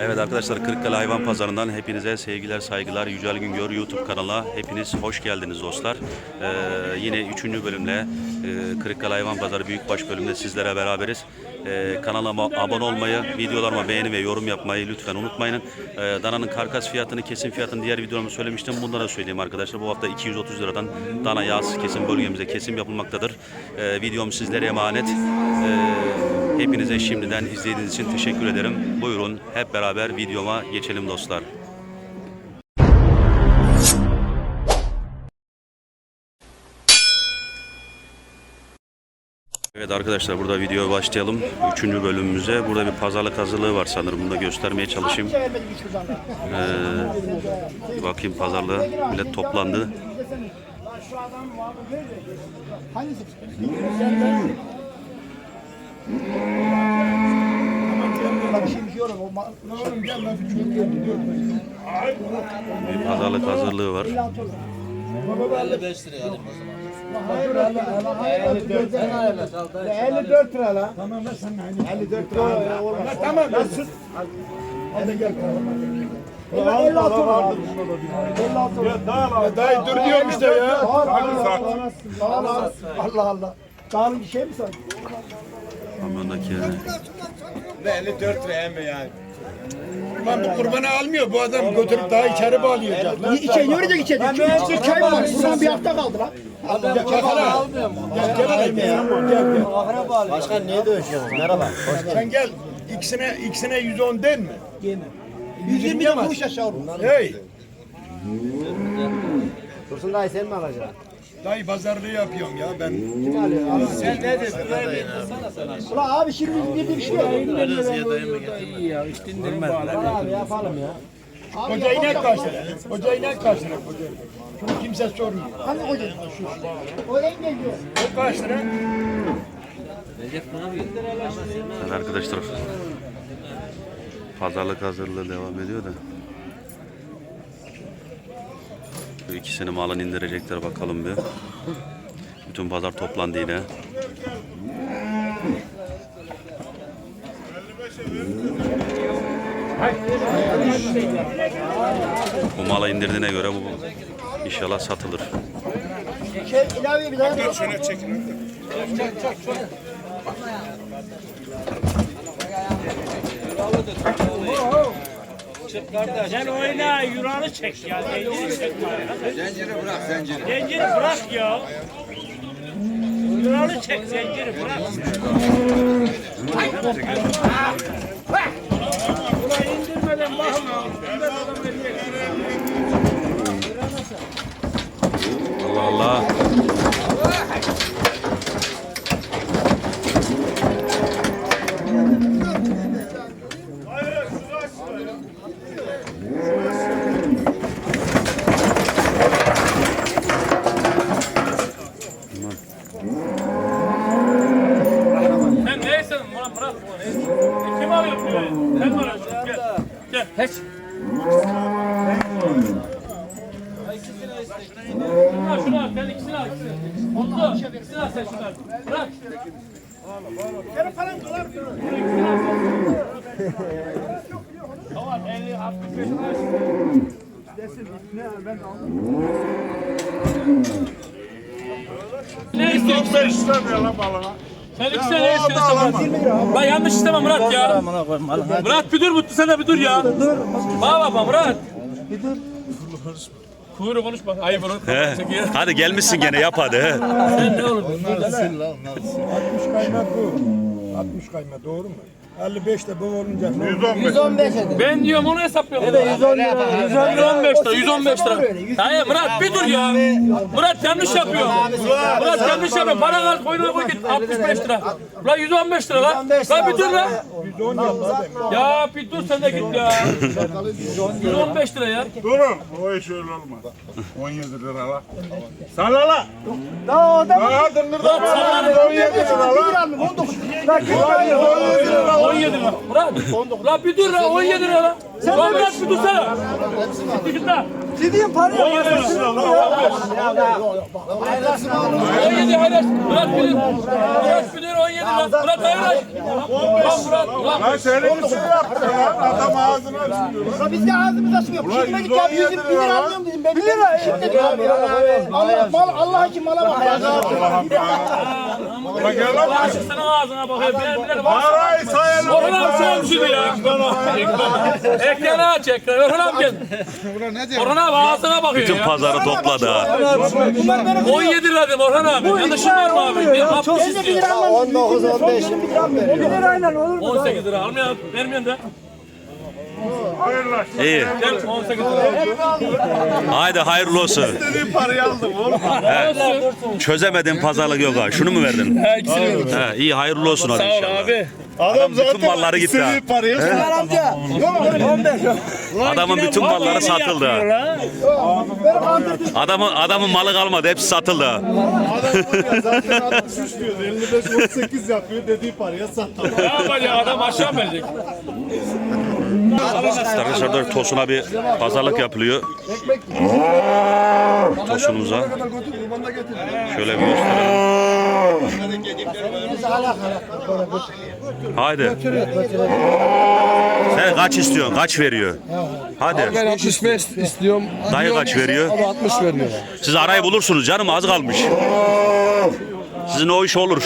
Evet arkadaşlar Kırıkkale Hayvan Pazarı'ndan hepinize sevgiler, saygılar. Yücel Güngör YouTube kanalına hepiniz hoş geldiniz dostlar. Ee, yine 3. bölümle e, Kırıkkale Hayvan Pazarı Büyükbaş bölümünde sizlere beraberiz. Ee, kanalıma abone olmayı, videolarıma beğeni ve yorum yapmayı lütfen unutmayın. Ee, dananın karkas fiyatını, kesim fiyatını diğer videolarımda söylemiştim. Bunları da söyleyeyim arkadaşlar. Bu hafta 230 liradan dana yağsız kesim bölgemize kesim yapılmaktadır. Ee, videom sizlere emanet. Ee, Hepinize şimdiden izlediğiniz için teşekkür ederim. Buyurun hep beraber videoma geçelim dostlar. Evet arkadaşlar burada videoya başlayalım. Üçüncü bölümümüze. Burada bir pazarlık hazırlığı var sanırım. Bunu da göstermeye çalışayım. Ee, bakayım pazarlığa millet toplandı. Bir pazarlık hazırlığı var. 55 liraya alayım o zaman. 54 lira. Tamam lan sen 54 lira. Tamam lan sus. Hadi gel. 56 lira. 56 lira. Dayı dur diyorum işte ya. Allah Allah. Dağın bir şey mi sanki? Amandaki 54 lira mi yani? Lan bu kurbanı almıyor. Bu adam götürüp daha içeri bağlayacak. Lan. İçeri yürüyecek içeri. Çünkü çay var? Buradan bir hafta kaldı lan. Gel gel gel. Başkan niye dövüşüyorsunuz? Merhaba. Sen gel. İkisine ikisine 110 değil mi? 120 de kuruş aşağı olur. Hey. Dursun dayı sen mi alacaksın? Dayı pazarlığı yapıyorum ya ben. Ulan abi şimdi bildiğim şey yok. Abi yapalım ya. Koca inek kaç lira? Koca inek kaç lira koca? Şunu kimse sormuyor. Hangi koca? O en geliyor. O kaç lira? Evet arkadaşlar pazarlık hazırlığı devam ediyor da. Bu ikisini malın indirecekler bakalım bir. Bütün pazar toplandı yine. Bu malı indirdiğine göre bu inşallah satılır. Şey ilave bir daha. Sen oyna, Yunan'ı çek ya. Zenciri çek bari. Zenciri bırak, zenciri. Zenciri bırak ya. Yunan'ı çek, zenciri bırak. Ulan indirmeden adam Allah Allah. Sen neysen bana bırak bunu. neyse. Kim alıyor bunu? Sen var Gel. Gel. Hiç. Şunu al, şunu al. Sen ikisini al. ikisini. Mutlu. İkisini al sen şunu al. Bırak. Tamam, 50, 65 lira. Ne istiyorsun? Ben istemiyorum lan balına. Sen iki sene ne istiyorsun? Lan yanlış isteme Murat ya. Murat bir dur Mutlu sen de bir dur ya. Bana baba Murat. Bir dur. Kuyruğu konuşma. Ayıp olur. He. Hadi gelmişsin gene yap hadi. he. Sen ne olur? 60 kaymak bu. 60 kaymak doğru mu? 55 de bu olunca ne olur? 115 edin. Ben diyorum onu hesaplıyorum. Evet 110 lira. 115 lira. 115 lira. Hayır Murat bir dur ya. Murat yanlış yapıyor. Murat yanlış yapıyor. Para kal koynuna koy git. 65 lira. Ulan 115 lira lan. Lan bir dur lan. 110 yap hadi. Ya bir dur sen de git ya. 115 lira ya. Durun. O iş öyle olmaz. 17 lira la. Sana la. Daha o da Aa dındır da Sana 17 lira la. 19. Lan kim var 17 lira la. 17 lira. Murat. Lan bir dur lan 17 lira lan. Lan Murat bir dursana. Git lan. Dediğim para 17 lira. 17 hayır. Murat bir dur. Murat bir dur 17 lan. Murat hayır. Lan Murat. Lan. Şöyle bir şey yaptı lan. Adam ağzını açmıyor. Ya biz de ağzımız açmıyor. Ulan Şimdi git 117 ya 100 bin lira lira lan. alıyorum dedim. Ben 1 lira. Şimdi diyor. Allah mal Allah için mala bak. ya. Allah'ım ya. Ulan gel lan. Aşık senin ağzına bakıyor. Ben bilerim. Parayı sayalım. Orhan abi sen şunu ya. Ekranı aç ekranı. Orhan abi gel. Orhan abi ağzına bakıyor Bütün ya. pazarı topladı ha. 17 lira dedim Orhan abi. Yanlışım var mı abi? De 1 lira almam. 19 15 1 lirayla olur mu? 18 lira almıyor. Vermiyorsun da. Hayırlı İyi. Gel 18 lira. Haydi hayırlı olsun. Bir parayı aldım oğlum. Çözemedin pazarlık yok ha. Şunu mu verdin? He ikisini verdim. He, iyi hayırlı olsun hadi Sağ ol inşallah. abi. Adam bütün malları gitti ha. istediği parayı amca. Adamın bütün malları satıldı. ha. Adamın adamın malı kalmadı. Hepsi satıldı. ha. Zaten adam suç diyordu. 55 18 yapıyor dediği paraya sattı. Ne yapacak adam aşağı mı verecek? Arkadaşlar da Tosun'a bir pazarlık yapılıyor. Tosunumuza. Şöyle bir gösterelim. Haydi. Sen kaç istiyorsun? Kaç veriyor? Hadi. Ben 65 istiyorum. Dayı kaç veriyor? Abi 60 veriyor. Siz arayı bulursunuz canım az kalmış. Sizin o iş olur.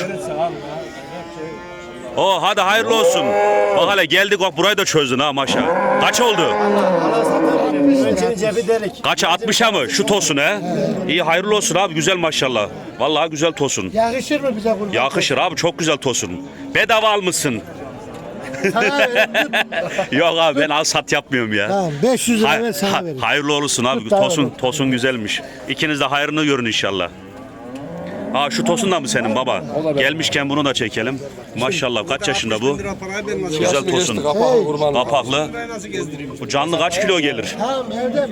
O hadi hayırlı olsun. Bak hele geldik bak burayı da çözdün ha maşa. Kaç oldu? İçini cebi delik. Kaç 60'a mı? Şu tosun he? İyi hayırlı olsun abi güzel maşallah. Vallahi güzel tosun. Yakışır mı bize kurban? Yakışır abi çok güzel tosun. Bedava almışsın. Yok abi ben al sat yapmıyorum ya. Tamam 500 lira ver sana ha- vereyim. hayırlı olsun abi. Tosun tosun güzelmiş. İkiniz de hayrını görün inşallah. Ha şu tosun da mı senin baba? Gelmişken bunu da çekelim. Maşallah kaç yaşında bu? Güzel tosun. Kapaklı. Bu canlı kaç kilo gelir? Tamam Erdem.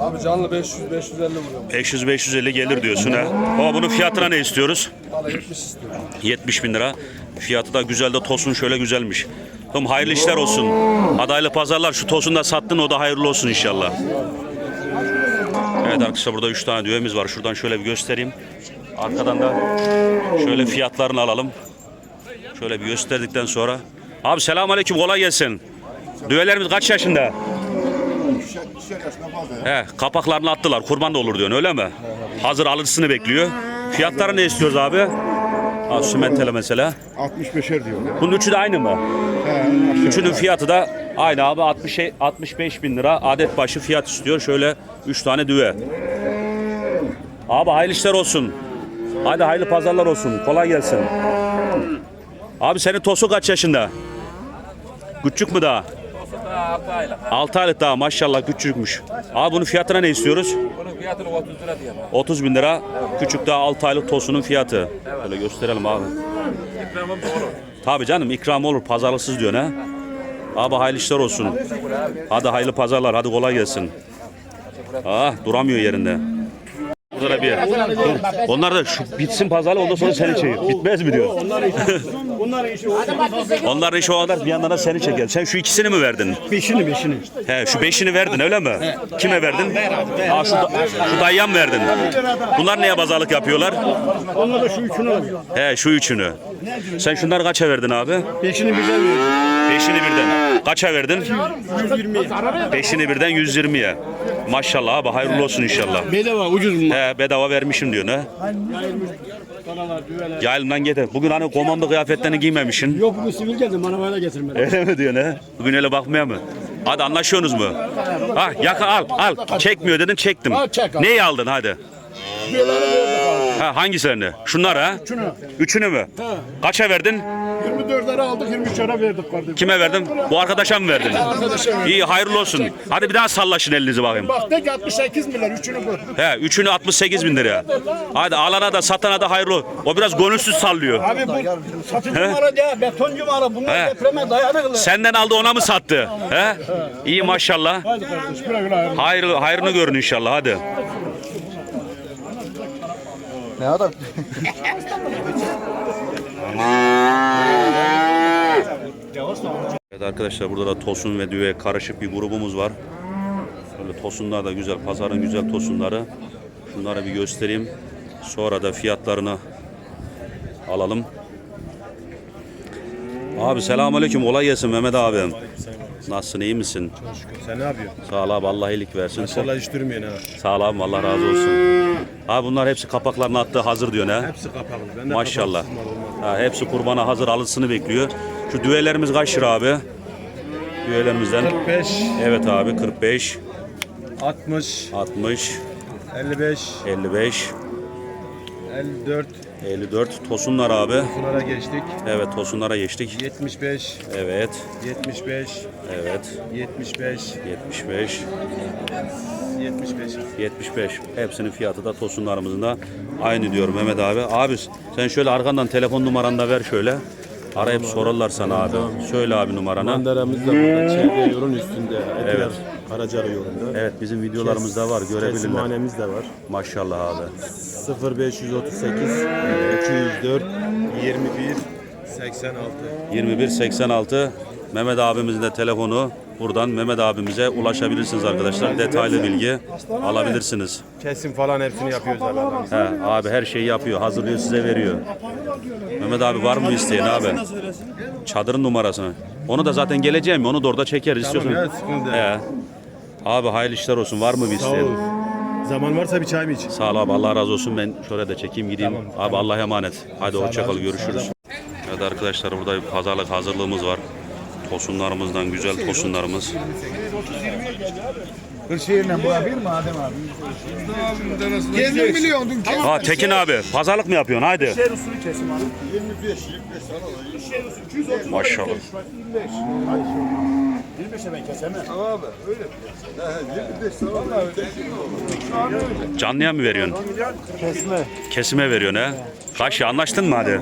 Abi canlı 500 550 vuruyor. 500-550 gelir diyorsun ha. O bunun fiyatına ne istiyoruz? Valla 70 istiyorum. 70 bin lira. Fiyatı da güzel de tosun şöyle güzelmiş. Tamam hayırlı işler olsun. Adaylı pazarlar şu tosunu da sattın o da hayırlı olsun inşallah. Evet arkadaşlar burada 3 tane düğemiz var. Şuradan şöyle bir göstereyim. Arkadan da şöyle fiyatlarını alalım. Şöyle bir gösterdikten sonra. Abi selamun aleyküm kolay gelsin. Düğelerimiz kaç yaşında? He, kapaklarını attılar. Kurban da olur diyorsun öyle mi? Hazır alıcısını bekliyor. Fiyatları ne istiyoruz abi? Ha, sümentele mesela. 65'er diyor. Bunun üçü de aynı mı? Üçünün fiyatı da aynı abi 60 65 bin lira adet başı fiyat istiyor. Şöyle 3 tane düve. Abi hayırlı işler olsun. Hadi hayırlı pazarlar olsun. Kolay gelsin. Abi senin tosu kaç yaşında? Küçük mü daha? 6 aylık daha maşallah küçükmüş. Abi bunun fiyatına ne istiyoruz? Bunun fiyatını 30 lira diye. 30 bin lira. Küçük daha 6 aylık tosunun fiyatı. Böyle gösterelim abi. Tabii canım ikram olur pazarlıksız diyor ne? Abi hayırlı işler olsun. Hadi hayırlı pazarlar hadi kolay gelsin. Ah duramıyor yerinde. Burada bir. Dur. Onlar da şu bitsin pazarlık ondan sonra seni çekiyor. Bitmez mi diyor. Onların işi o kadar bir yandan da seni çeker. Sen şu ikisini mi verdin? Beşini beşini. He şu beşini verdin öyle mi? Kime verdin? Aa, şu, da, şu dayıya mı verdin? Bunlar neye pazarlık yapıyorlar? Onlar da şu üçünü alıyor. He şu üçünü. Sen şunları kaça verdin abi? Beşini birden veriyor. Beşini birden. Kaça verdin? 120. Beşini birden 120'ye. Maşallah abi hayırlı olsun inşallah. Bedava ucuz bunlar. He bedava vermişim diyor ne? Yayılımdan getir. Bugün hani komando kıyafetlerini giymemişsin. Yok bugün sivil geldim bana böyle getirmedi. Öyle mi diyor ne? Bugün öyle bakmaya mı? Hadi anlaşıyorsunuz mu? Ha yaka al al. Çekmiyor dedim çektim. Neyi aldın hadi? Ha hangisilerini? Şunlar ha? Şunu. Üçünü mü? Kaça verdin? 24 lira aldık 23 lira verdik kardeşim. Kime verdin? Bu arkadaşa mı verdin? Arkadaşa verdim. İyi hayırlı olsun. Hadi bir daha sallaşın elinizi bakayım. Bak tek 68 milyar üçünü bu. He üçünü 68 bin liraya. Hadi alana da satana da hayırlı. O biraz gönülsüz sallıyor. Abi bu satıcı mara değil betoncu mara bunlar He. depreme dayanıklı. Senden aldı ona mı sattı? He? İyi maşallah. Hadi kardeş güle güle hayırlı. Hayır, hayrını görün inşallah hadi. Ne adam? Evet arkadaşlar burada da tosun ve düve karışık bir grubumuz var. Böyle tosunlar da güzel, pazarın güzel tosunları. Şunları bir göstereyim. Sonra da fiyatlarını alalım. Abi selamünaleyküm. Kolay gelsin Mehmet abim. Nasılsın iyi misin? Sen ne yapıyorsun? Sağ ol abi Allah iyilik versin. Maşallah hiç durmuyorsun ha. Sağ ol abi Allah razı olsun. Abi bunlar hepsi kapaklarını attı hazır diyor ne? Hepsi kapalı. Ben de Maşallah. kapaksız mal. Ha, hepsi kurbana hazır alısını bekliyor. Şu düvelerimiz kaç lira abi? Düvelerimizden. 45, Evet abi 45, 60, 60, 55, 55, 54 54 tosunlar abi. bunlara geçtik. Evet tosunlara geçtik. 75, Evet, 75, evet. 75, 75, 75. 75. Hepsinin fiyatı da tosunlarımızın da aynı diyorum Mehmet abi. Abi sen şöyle arkandan telefon numaranı da ver şöyle. Arayıp sorarlar sana abi. Söyle abi numaranı. Mandaramız da burada. Çevre yolun üstünde. Evet. Karacalı yolunda. Evet bizim videolarımızda var görebilirler. Kesimhanemiz de var. Maşallah abi. 0538 204 21 86. 2186 Mehmet abimizin de telefonu. Buradan Mehmet abimize ulaşabilirsiniz arkadaşlar. Detaylı bilgi alabilirsiniz. Kesim falan hepsini yapıyoruz abi. He, abi her şeyi yapıyor. Hazırlıyor size veriyor. Mehmet abi var mı isteyen abi? Çadırın numarasını. Onu da zaten geleceğim. Onu da orada çekeriz istiyorsan. ya, sıkıntı. He. Abi hayırlı işler olsun. Var mı bir isteyen? Zaman varsa bir çay mı iç? Sağ ol abi. Allah razı olsun. Ben şöyle de çekeyim gideyim. abi Allah'a emanet. Hadi hoşça kal. Görüşürüz. Evet arkadaşlar burada bir pazarlık hazırlığımız var. Tosunlarımızdan güzel tosunlarımız. Kırşehir'le bura bir mi Adem abi? Kendin biliyordun ki. Ha Tekin abi pazarlık mı yapıyorsun? Haydi. Şehir usulü kesim abi. 25'e ben kesemem. Canlıya mı veriyorsun? Kesime. Kesime veriyorsun he? Kaç ya anlaştın mı hadi?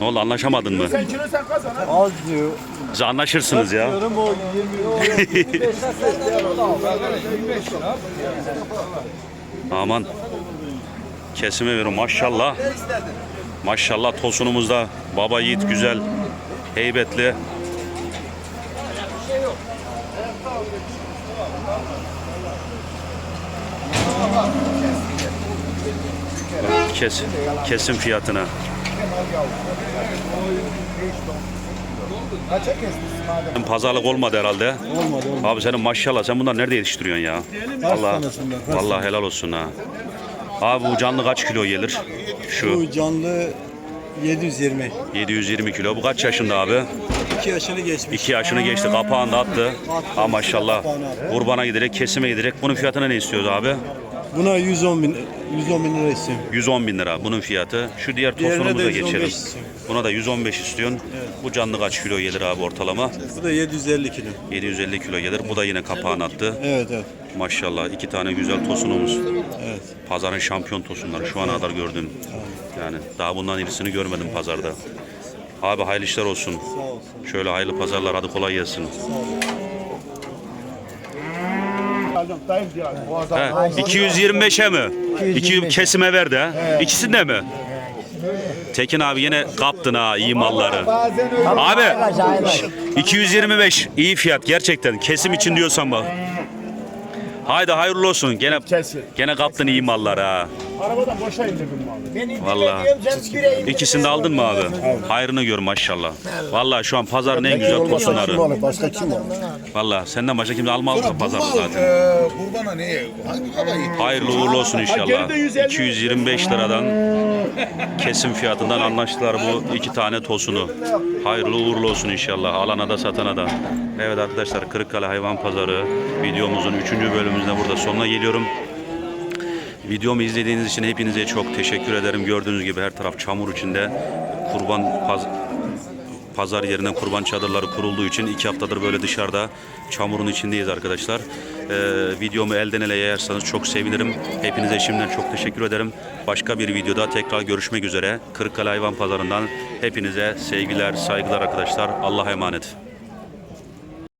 Ne oldu anlaşamadın mı? Sen kilo sen kazan ha. Az diyor. Siz anlaşırsınız ya. Yarım o 20 Aman. Kesime verin maşallah. Maşallah tosunumuzda baba yiğit güzel, heybetli. Kes, kesim fiyatına. Kaça kesmişsin Adem? Pazarlık olmadı herhalde. Olmadı olmadı. Abi senin maşallah sen bunlar nerede yetiştiriyorsun ya? Allah, vallahi helal olsun ha. Abi bu canlı kaç kilo gelir? Şu Bu canlı 720. 720 kilo. Bu kaç yaşında abi? 2 yaşını geçmiş. 2 yaşını geçti. Kapağını da attı. Ha maşallah. Kurbana giderek, kesime giderek. Bunun fiyatına ne istiyoruz abi? Buna 110 bin, 110 bin lira istiyorum. 110 bin lira bunun fiyatı. Şu diğer Diğerine tosunumuza de 115 geçelim. istiyorum. Buna da 115 istiyorsun. Bu canlı kaç kilo gelir abi ortalama? Bu da 750 kilo. 750 kilo gelir. Bu da yine kapağını attı. Evet evet. Maşallah iki tane güzel tosunumuz. Evet. Pazarın şampiyon tosunları şu ana kadar gördüm. Yani daha bundan iyisini görmedim pazarda. Abi hayırlı işler olsun. Sağ olsun. Şöyle hayırlı pazarlar hadi kolay gelsin. He, 225'e mi? 200 kesime verdi ha. İkisinde mi? Tekin abi yine kaptın ha iyi malları. Abi şş, 225 iyi fiyat gerçekten. Kesim için diyorsan bak. Haydi hayırlı olsun. Gene gene kaptın iyi malları ha. Arabadan boşa indirdim malı. Vallahi. İkisini de aldın mı abi? Hayrını gör maşallah. Vallahi şu an pazarın en güzel tosunları. Başka kim var? Vallahi senden başka kimse almaz mı pazarda zaten. Kurbana ne? Hangi? Hayırlı uğurlu olsun inşallah. geride 150. 225 liradan kesim fiyatından anlaştılar bu iki tane tosunu. Hayırlı uğurlu olsun inşallah. Alana da satana da. Evet arkadaşlar Kırıkkale Hayvan Pazarı videomuzun 3. bölümümüzde burada sonuna geliyorum. Videomu izlediğiniz için hepinize çok teşekkür ederim. Gördüğünüz gibi her taraf çamur içinde. Kurban paz- pazar yerine kurban çadırları kurulduğu için iki haftadır böyle dışarıda çamurun içindeyiz arkadaşlar. Ee, videomu elden ele yayarsanız çok sevinirim. Hepinize şimdiden çok teşekkür ederim. Başka bir videoda tekrar görüşmek üzere. Kırıkkale Hayvan Pazarı'ndan hepinize sevgiler, saygılar arkadaşlar. Allah'a emanet.